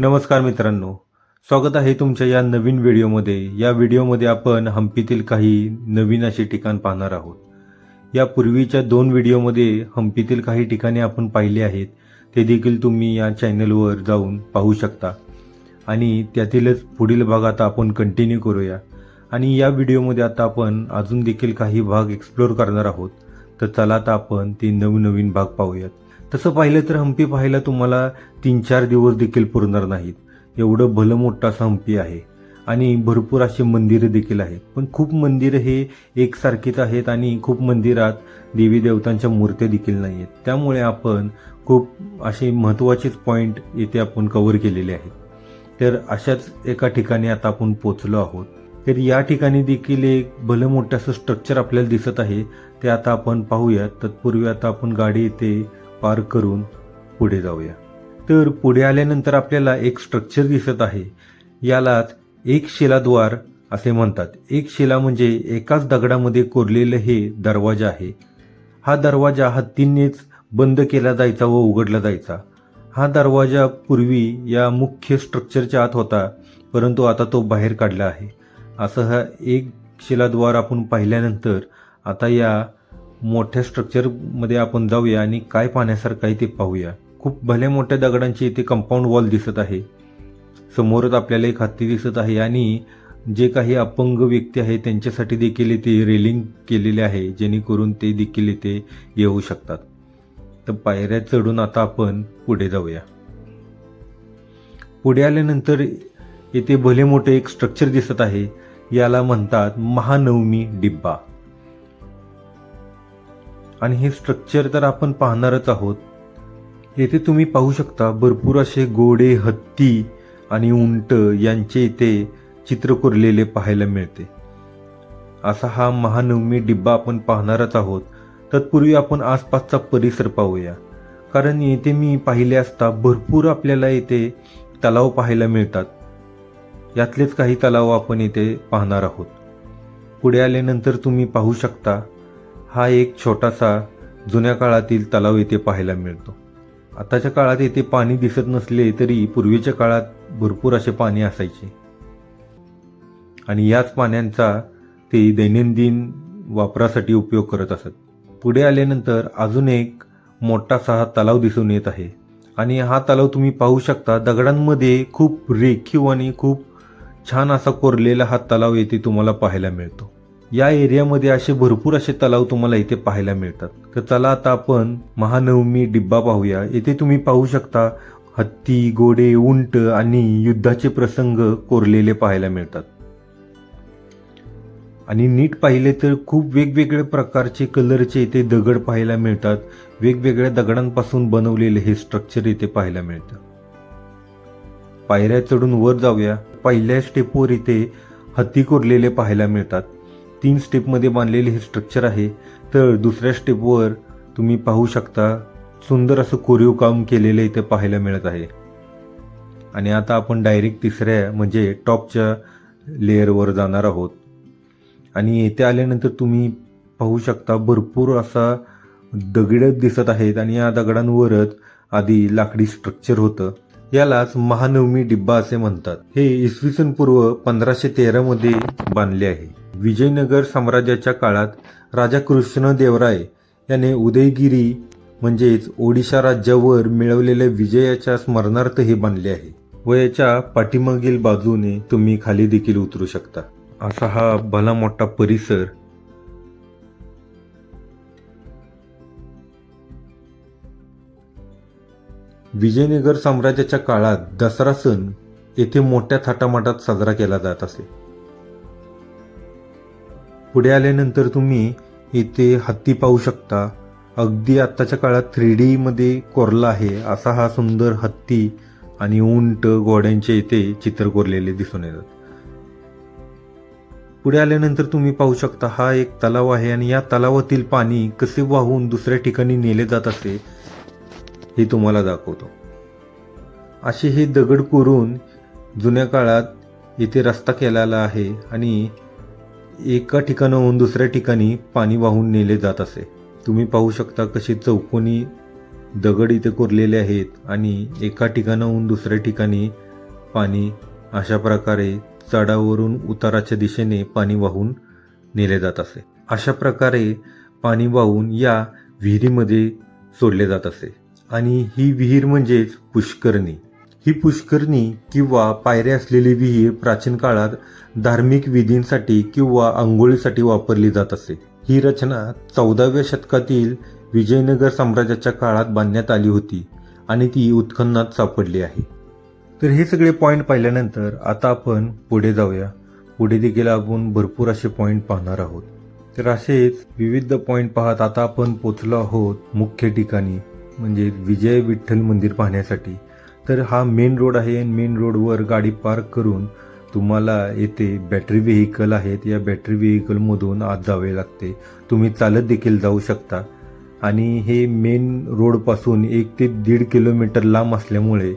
नमस्कार मित्रांनो. स्वागत आहे तुमच्या या नवीन व्हिडिओमध्ये. या व्हिडिओमध्ये आपण हम्पीतील काही नवीन असे ठिकाण पाहणार आहोत. या पूर्वीच्या दोन व्हिडिओमध्ये हम्पीतील काही ठिकाणे आपण पाहिली आहेत. ते देखील तुम्ही या चॅनलवर जाऊन पाहू शकता. आणि त्यातीलच पुढील भाग आता आपण कंटिन्यू करूया. आणि या व्हिडिओमध्ये आता आपण अजून देखील काही भाग एक्सप्लोर करणार आहोत. तर चला आता आपण ते नवनवीन भाग पाहूयात. तसं पाहिलं तर हम्पी पाहायला तुम्हाला तीन चार दिवस देखील पुरणार नाहीत. एवढं भलं मोठं असं हम्पी आहे. आणि भरपूर असे मंदिरं देखील आहेत. पण खूप मंदिरं हे एकसारखीच आहेत आणि खूप मंदिरात देवी देवतांच्या मूर्त्या देखील नाही आहेत त्यामुळे आपण खूप असे महत्त्वाचेच पॉईंट येथे आपण कवर केलेले आहेत. तर अशाच एका ठिकाणी आता आपण पोचलो आहोत. तर या ठिकाणी देखील एक भलं मोठं असं स्ट्रक्चर आपल्याला दिसत आहे. ते आता आपण पाहूयात. तत्पूर्वी आता आपण गाडी इथे पार करून पुढे जाऊया. तर पुढे आल्यानंतर आपल्याला एक स्ट्रक्चर दिसत आहे. यालाच एक शिलाद्वार असे म्हणतात. एक शिला म्हणजे एकाच दगडामध्ये कोरलेलं हे दरवाजा आहे. हा दरवाजा हत्तींनीच बंद केला जायचा व उघडला जायचा. हा दरवाजा पूर्वी या मुख्य स्ट्रक्चरच्या आत होता परंतु आता तो बाहेर काढला आहे. असं हा एक शिलाद्वार आपण पाहिल्यानंतर आता या मोठ्या स्ट्रक्चरमध्ये आपण जाऊया आणि काय पाहण्यासारखं आहे ते पाहूया. खूप भले मोठ्या दगडांची इथे कंपाऊंड वॉल दिसत आहे. समोरच आपल्याला एक हत्ती दिसत आहे आणि जे काही अपंग व्यक्ती आहे त्यांच्यासाठी देखील इथे रेलिंग केलेले आहे जेणेकरून ते देखील इथे येऊ शकतात. तर पायऱ्या चढून आता आपण पुढे जाऊया. पुढे आल्यानंतर येथे भले मोठे एक स्ट्रक्चर दिसत आहे याला म्हणतात महानवमी डिब्बा. आणि हे स्ट्रक्चर तर आपण पाहणारच आहोत. येथे तुम्ही पाहू शकता भरपूर असे घोडे हत्ती आणि उंट यांचे इथे चित्र कोरलेले पाहायला मिळते. असा हा महानवमी डिब्बा आपण पाहणारच आहोत. तत्पूर्वी आपण आसपासचा परिसर पाहूया. कारण येथे मी पाहिले असता भरपूर आपल्याला येथे तलाव पाहायला मिळतात. यातलेच काही तलाव आपण येथे पाहणार आहोत. पुढे आल्यानंतर तुम्ही पाहू शकता हा एक छोटासा जुन्या काळातील तलाव येथे पाहायला मिळतो. आताच्या काळात येथे पाणी दिसत नसले तरी पूर्वीच्या काळात भरपूर असे पाणी असायचे. आणि याच पाण्यांचा ते दैनंदिन वापरासाठी उपयोग करत असत. पुढे आल्यानंतर अजून एक मोठासा हा तलाव दिसून येत आहे. आणि हा तलाव तुम्ही पाहू शकता दगडांमध्ये खूप रेखीव आणि खूप छान असा कोरलेला हा तलाव येथे तुम्हाला पाहायला मिळतो. या एरियामध्ये असे भरपूर असे तलाव तुम्हाला इथे पाहायला मिळतात. तर चला आता आपण महानवमी डिब्बा पाहूया. येथे तुम्ही पाहू शकता हत्ती घोडे उंट आणि युद्धाचे प्रसंग कोरलेले पाहायला मिळतात. आणि नीट पाहिले तर खूप वेगवेगळ्या प्रकारचे कलरचे इथे दगड पाहायला मिळतात. वेगवेगळ्या दगडांपासून बनवलेले हे स्ट्रक्चर इथे पाहायला मिळतं. पायऱ्या चढून वर जाऊया. पहिल्या स्टेपवर इथे हत्ती कोरलेले पाहायला मिळतात. तीन स्टेपमध्ये बांधलेले हे स्ट्रक्चर आहे. तर दुसऱ्या स्टेपवर तुम्ही पाहू शकता सुंदर असं कोरीव काम केलेलं इथे पाहायला मिळत आहे. आणि आता आपण डायरेक्ट तिसऱ्या म्हणजे टॉपच्या लेअरवर जाणार आहोत. आणि येथे आल्यानंतर तुम्ही पाहू शकता भरपूर असा दगड दिसत आहेत आणि या दगडांवरच आधी लाकडी स्ट्रक्चर होतं. यालाच महानवमी डिब्बा असे म्हणतात. हे इसवी सन पूर्व पंधराशे तेरामध्ये बांधले आहे. विजयनगर साम्राज्याच्या काळात राजा कृष्णदेवराय याने उदयगिरी म्हणजेच ओडिशा राज्यावर मिळवलेल्या विजयाच्या स्मरणार्थ हे बांधले आहे. व याच्या पाठीमागील बाजूने तुम्ही खाली देखील उतरू शकता. असा हा भला मोठा परिसर विजयनगर साम्राज्याच्या काळात दसरा सण येथे मोठ्या थाटामाटात साजरा केला जात असे. पुढे आल्यानंतर तुम्ही इथे हत्ती पाहू शकता. अगदी आत्ताच्या काळात थ्री डीमध्ये कोरला आहे. असा हा सुंदर हत्ती आणि उंट घोड्यांचे इथे चित्र कोरलेले दिसून येतात. पुढे आल्यानंतर तुम्ही पाहू शकता हा एक तलाव आहे आणि या तलावातील पाणी कसे वाहून दुसऱ्या ठिकाणी नेले जात असे हे तुम्हाला दाखवतो. असे हे दगड कोरून जुन्या काळात येथे रस्ता केलेला आहे आणि एका ठिकाणाहून दुसऱ्या ठिकाणी पाणी वाहून नेले जात असे. तुम्ही पाहू शकता कसे चौकोनी दगड इथे कोरलेले आहेत आणि एका ठिकाणाहून दुसऱ्या ठिकाणी पाणी अशा प्रकारे चढावरून उताराच्या दिशेने पाणी वाहून नेले जात असे. अशा प्रकारे पाणी वाहून या विहिरीमध्ये सोडले जात असे. आणि ही विहीर म्हणजेच पुष्करणी. ही पुष्करणी किंवा पायऱ्या असलेली विहीर प्राचीन काळात धार्मिक विधींसाठी किंवा आंघोळीसाठी वापरली जात असे. ही रचना चौदाव्या शतकातील विजयनगर साम्राज्याच्या काळात बांधण्यात आली होती आणि ती उत्खननात सापडली आहे. तर हे सगळे पॉईंट पाहिल्यानंतर आता आपण पुढे जाऊया. पुढे देखील आपण भरपूर असे पॉईंट पाहणार आहोत. तर असेच विविध पॉईंट पाहत आता आपण पोचलो आहोत मुख्य ठिकाणी म्हणजे विजय विठ्ठल मंदिर पाहण्यासाठी. तर हा मेन रोड आहे आणि मेन रोडवर गाडी पार्क करून तुम्हाला येथे बॅटरी व्हेकल आहेत. या बॅटरी व्हेकलमधून आत जावे लागते. तुम्ही चालत देखील जाऊ शकता. आणि हे मेन रोडपासून एक ते दीड किलोमीटर लांब असल्यामुळे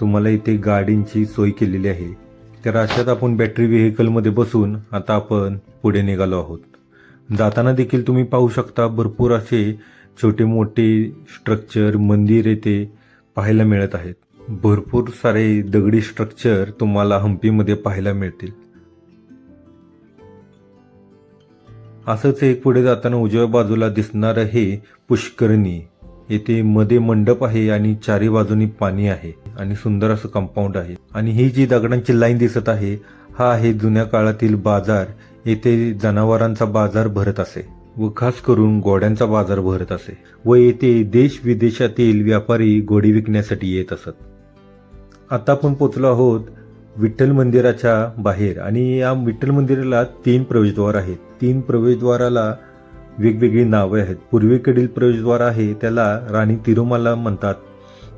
तुम्हाला इथे गाडींची सोय केलेली आहे. तर अशात आपण बॅटरी व्हेकलमध्ये बसून आता आपण पुढे निघालो आहोत. जाताना देखील तुम्ही पाहू शकता भरपूर असे छोटे मोठे स्ट्रक्चर मंदिर येथे पाहायला मिळत आहेत. भरपूर सारे दगडी स्ट्रक्चर तुम्हाला हम्पीमध्ये पाहायला मिळतील. असंच एक पुढे जाताना उजव्या बाजूला दिसणारं हे पुष्करणी. येथे मध्ये मंडप आहे आणि चारी बाजूनी पाणी आहे आणि सुंदर असं कंपाऊंड आहे. आणि ही जी दगडांची लाईन दिसत आहे हा आहे जुन्या काळातील बाजार. येथे जनावरांचा बाजार भरत असे. व खास करून घोड्यांचा बाजार भरत असे व येथे देश विदेशातील व्यापारी घोडी विकण्यासाठी येत असत. आता आपण पोचलो आहोत विठ्ठल मंदिराच्या बाहेर आणि या विठ्ठल मंदिराला तीन प्रवेशद्वार आहेत. तीन प्रवेशद्वाराला वेगवेगळी नावे आहेत. पूर्वेकडील प्रवेशद्वार आहे त्याला राणी तिरुमाला म्हणतात.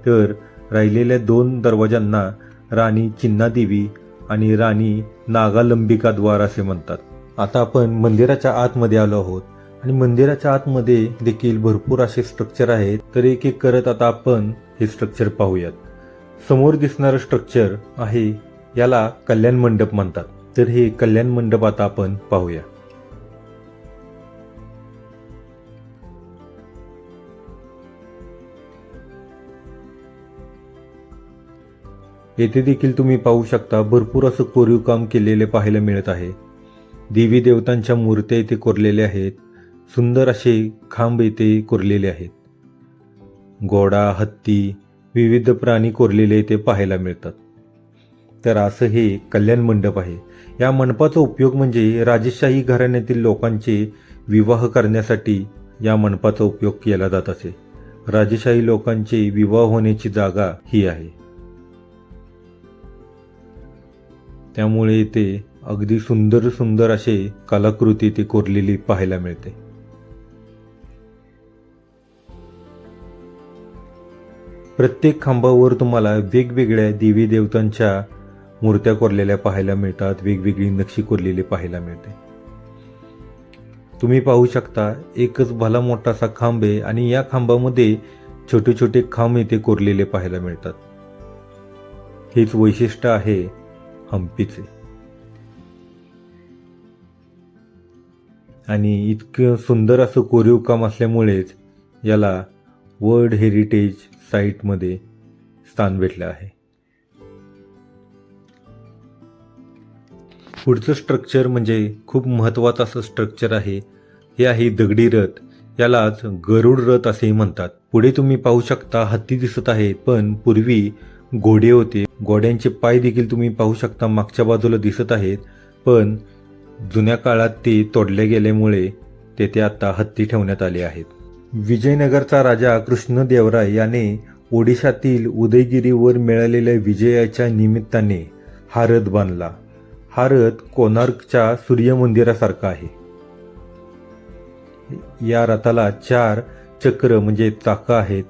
तर राहिलेल्या दोन दरवाजांना राणी चिन्नादेवी आणि राणी नागालंबिका द्वार असे म्हणतात. आता आपण मंदिराच्या आतमध्ये आलो आहोत. आणि मंदिराच्या आतमध्ये देखील भरपूर असे स्ट्रक्चर आहेत. तर एक एक करत आता आपण हे स्ट्रक्चर पाहूयात. समोर दिसणारं स्ट्रक्चर आहे याला कल्याण मंडप म्हणतात. तर हे कल्याण मंडप आता आपण पाहूया. येथे देखील तुम्ही पाहू शकता भरपूर असं कोरीव काम केलेले पाहायला मिळत आहे. देवी देवतांच्या मूर्त्या इथे कोरलेल्या आहेत. सुंदर असे खांब इथे कोरलेले आहेत. घोडा हत्ती विविध प्राणी कोरलेले इथे पाहायला मिळतात. तर असं हे कल्याण मंडप आहे. या मंडपाचा उपयोग म्हणजे राजेशाही घराण्यातील लोकांचे विवाह करण्यासाठी या मंडपाचा उपयोग केला जात असे. राजेशाही लोकांचे विवाह होण्याची जागा ही आहे. त्यामुळे इथे अगदी सुंदर सुंदर असे कलाकृती ते कोरलेली पाहायला मिळते. प्रत्येक खांबावर तुम्हाला वेगवेगळ्या देवी देवतांच्या मूर्त्या कोरलेल्या पाहायला मिळतात वेगवेगळी नक्षी कोरलेली पाहायला मिळते. तुम्ही पाहू शकता एकच भला मोठासा खांब आहे आणि या खांबामध्ये छोटे छोटे खांब इथे कोरलेले पाहायला मिळतात. हेच वैशिष्ट्य आहे हम्पीचे. आणि इतकं सुंदर असं कोरीव काम असल्यामुळेच याला वर्ल्ड हेरिटेज साईटमध्ये स्थान भेटलं आहे. पुढचं स्ट्रक्चर म्हणजे खूप महत्त्वाचं असं स्ट्रक्चर आहे हे आहे दगडी रथ. यालाच गरुड रथ असेही म्हणतात. पुढे तुम्ही पाहू शकता हत्ती दिसत आहे पण पूर्वी घोडे होते. घोड्यांचे पाय देखील तुम्ही पाहू शकता मागच्या बाजूला दिसत आहेत पण जुन्या काळात ते तोडले गेल्यामुळे तेथे आता हत्ती ठेवण्यात आले आहेत. विजयनगरचा राजा कृष्णदेवराय याने ओडिशातील उदयगिरीवर मिळालेल्या विजयाच्या निमित्ताने हा रथ बांधला. हा रथ कोणार्कच्या सूर्यमंदिरासारखा आहे. या रथाला चार चक्र म्हणजे चाकं आहेत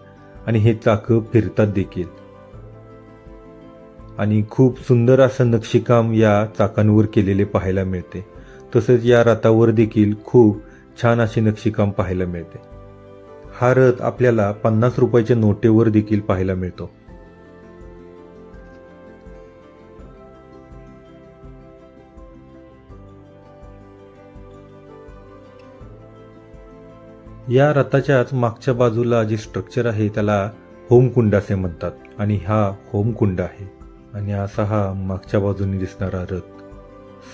आणि हे चाकं फिरतात देखील. आणि खूप सुंदर असं नक्षीकाम या चाकांवर केलेले पाहायला मिळते. तसेच या रथावर देखील खूप छान असे नक्षीकाम पाहायला मिळते. हा रथ आपल्याला पन्नास रुपयाच्या नोटेवर देखील पाहायला मिळतो. या रथाच्याच मागच्या बाजूला जे स्ट्रक्चर आहे त्याला होमकुंड असे म्हणतात आणि हा होमकुंड आहे. आणि असा हा मागच्या बाजूने दिसणारा रथ.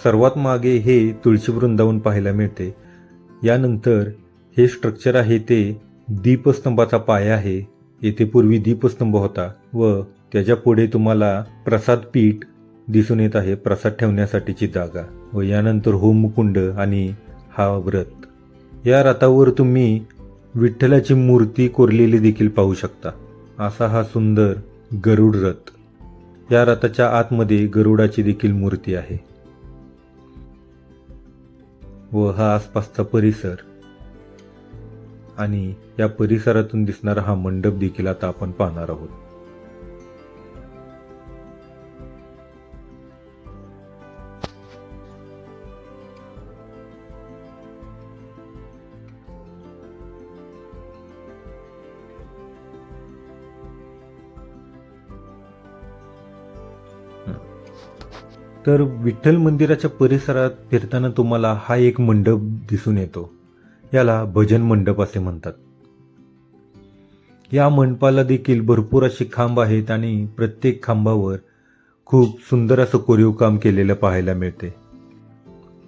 सर्वात मागे हे तुळशी वृंदावन पाहायला मिळते. यानंतर हे स्ट्रक्चर आहे ते दीपस्तंभाचा पाया आहे. येथे पूर्वी दीपस्तंभ होता व त्याच्या पुढे तुम्हाला प्रसाद पीठ दिसून येत आहे. प्रसाद ठेवण्यासाठीची जागा व यानंतर होमकुंड आणि हा व्रत. या रथावर तुम्ही विठ्ठलाची मूर्ती कोरलेली देखील पाहू शकता. असा हा सुंदर गरुड रथ. या रथाच्या आतमध्ये गरुडाची देखील मूर्ती आहे. व हा आसपासचा परिसर आणि या परिसरातून दिसणारा हा मंडप देखील आता आपण पाहणार आहोत. तर विठ्ठल मंदिराच्या परिसरात फिरताना तुम्हाला हा एक मंडप दिसून येतो. याला भजन मंडप असे म्हणतात. या मंडपाला देखील भरपूर असे खांब आहेत आणि प्रत्येक खांबावर खूप सुंदर असं कोरीव काम केलेलं पाहायला मिळते.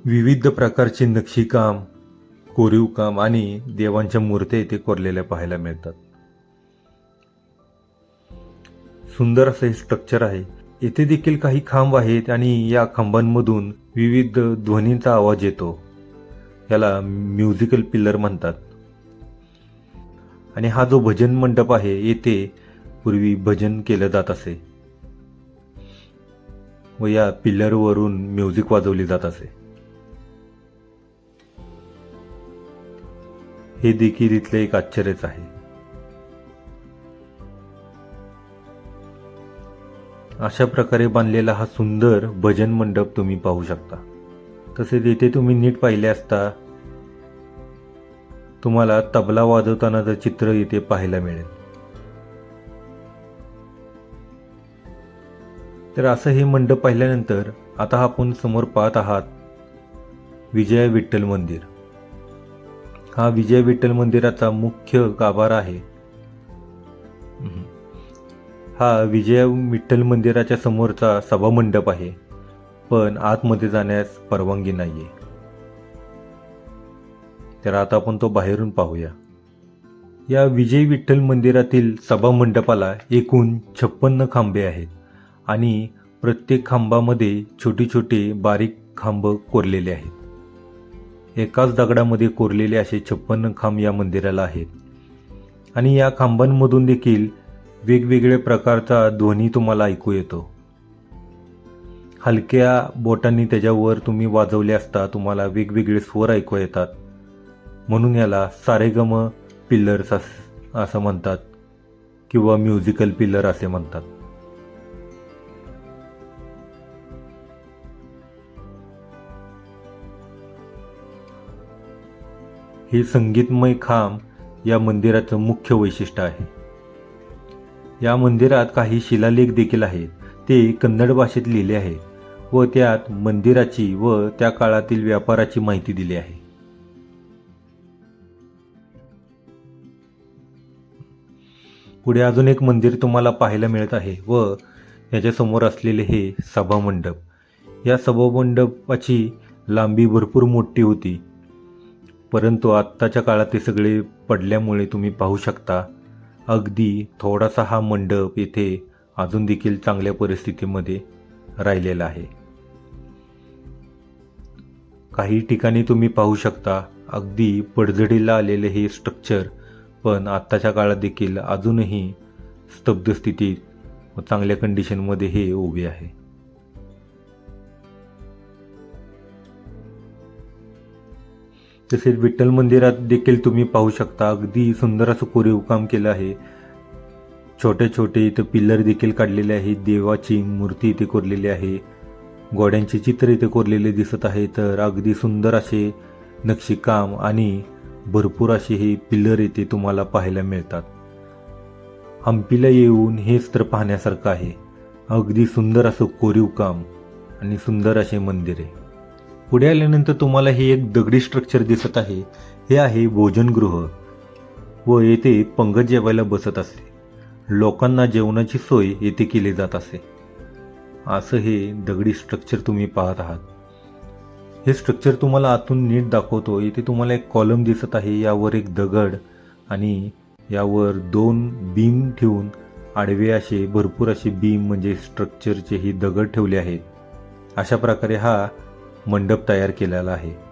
विविध प्रकारचे नक्षीकाम कोरीव काम आणि देवांच्या मूर्त्या इथे कोरलेल्या पाहायला मिळतात. सुंदर असं हे स्ट्रक्चर आहे. येथे देखील काही खांब आहेत आणि या खांबांमधून विविध ध्वनींचा आवाज येतो. याला म्युझिकल पिलर म्हणतात. आणि हा जो भजन मंडप आहे येथे पूर्वी भजन केलं जात असे. व या पिल्लरवरून म्युझिक वाजवली जात असे. हे देखील इथले एक आश्चर्यच आहे. अशा प्रकारे बांधलेला हा सुंदर भजन मंडप तुम्ही पाहू शकता. तसेच येथे तुम्ही नीट पाहिले असता तुम्हाला तबला वाजवतानाचं चित्र इथे पाहायला मिळेल. तर असं हे मंडप पाहिल्यानंतर आता आपण समोर पाहत आहात विजया विठ्ठल मंदिर. हा विजय विठ्ठल मंदिराचा मुख्य गाभारा आहे. हा विजय विठ्ठल मंदिराच्या समोरचा सभामंडप आहे. पण आतमध्ये जाण्यास परवानगी नाही आहे तर आता आपण तो बाहेरून पाहूया. या विजय विठ्ठल मंदिरातील सभामंडपाला एकूण छप्पन्न खांबे आहेत आणि प्रत्येक खांबामध्ये छोटे छोटे बारीक खांब कोरलेले आहेत. एकाच दगडामध्ये कोरलेले असे छप्पन्न खांब या मंदिराला आहेत. आणि या खांबांमधून देखील वेगवेगळ्या प्रकारचा ध्वनी तुम्हाला ऐकू येतो. हलक्या बोटांनी त्याच्यावर तुम्ही वाजवले असता तुम्हाला वेगवेगळे स्वर ऐकू येतात. म्हणून याला सारेगम पिल्लर्स अस असं म्हणतात. किंवा म्युझिकल पिल्लर असे म्हणतात. हे संगीतमय खांब या मंदिराचं मुख्य वैशिष्ट्य आहे. या मंदिरात काही शिलालेख देखील आहेत. ते कन्नड भाषेत लिहिले आहे व त्यात मंदिराची व त्या काळातील व्यापाराची माहिती दिली आहे. पुढे अजून एक मंदिर तुम्हाला पाहायला मिळत आहे व याच्यासमोर असलेले हे सभामंडप. या सभामंडपाची लांबी भरपूर मोठी होती. परंतु आत्ताच्या काळात ते सगळे पडल्यामुळे तुम्ही पाहू शकता. अगदी थोडासा हा मंडप येथे अजून देखील चांगल्या परिस्थितीमध्ये राहिलेला आहे. काही ठिकाणी तुम्ही पाहू शकता. अगदी पडझडीला आलेले हे स्ट्रक्चर पण आत्ताच्या काळात देखील अजूनही स्तब्ध स्थितीत व चांगल्या कंडिशनमध्ये हे उभे आहे. तसेच विठ्ठल मंदिरात देखील तुम्ही पाहू शकता अगदी सुंदर असं कोरीव काम केलं आहे. छोटे छोटे इथं पिल्लर देखील काढलेले आहे देवाची मूर्ती इथे कोरलेली आहे. घोड्यांचे चित्र इथे कोरलेले दिसत आहे तर अगदी सुंदर असे नक्षीकाम आणि भरपूर असे हे पिल्लर येथे तुम्हाला पाहायला मिळतात. हंपीला येऊन हेच तर पाहण्यासारखं आहे. अगदी सुंदर असं कोरीव काम आणि सुंदर असे मंदिर आहे. पुढे आल्यानंतर तुम्हाला हे एक दगडी स्ट्रक्चर दिसत आहे. हे आहे भोजनगृह व येथे पंगत जेवायला बसत असते. लोकांना जेवणाची सोय येथे केली जात असे. असं हे दगडी स्ट्रक्चर तुम्ही पाहत आहात. हे स्ट्रक्चर तुम्हाला आतून नीट दाखवतो इथे तुम्हाला एक कॉलम दिसत आहे. यावर एक दगड आणि यावर दोन बीम ठेवून आडवे असे भरपूर असे बीम म्हणजे स्ट्रक्चरचे ही दगड ठेवले आहेत. अशा प्रकारे हा मंडप तयार केलेला आहे.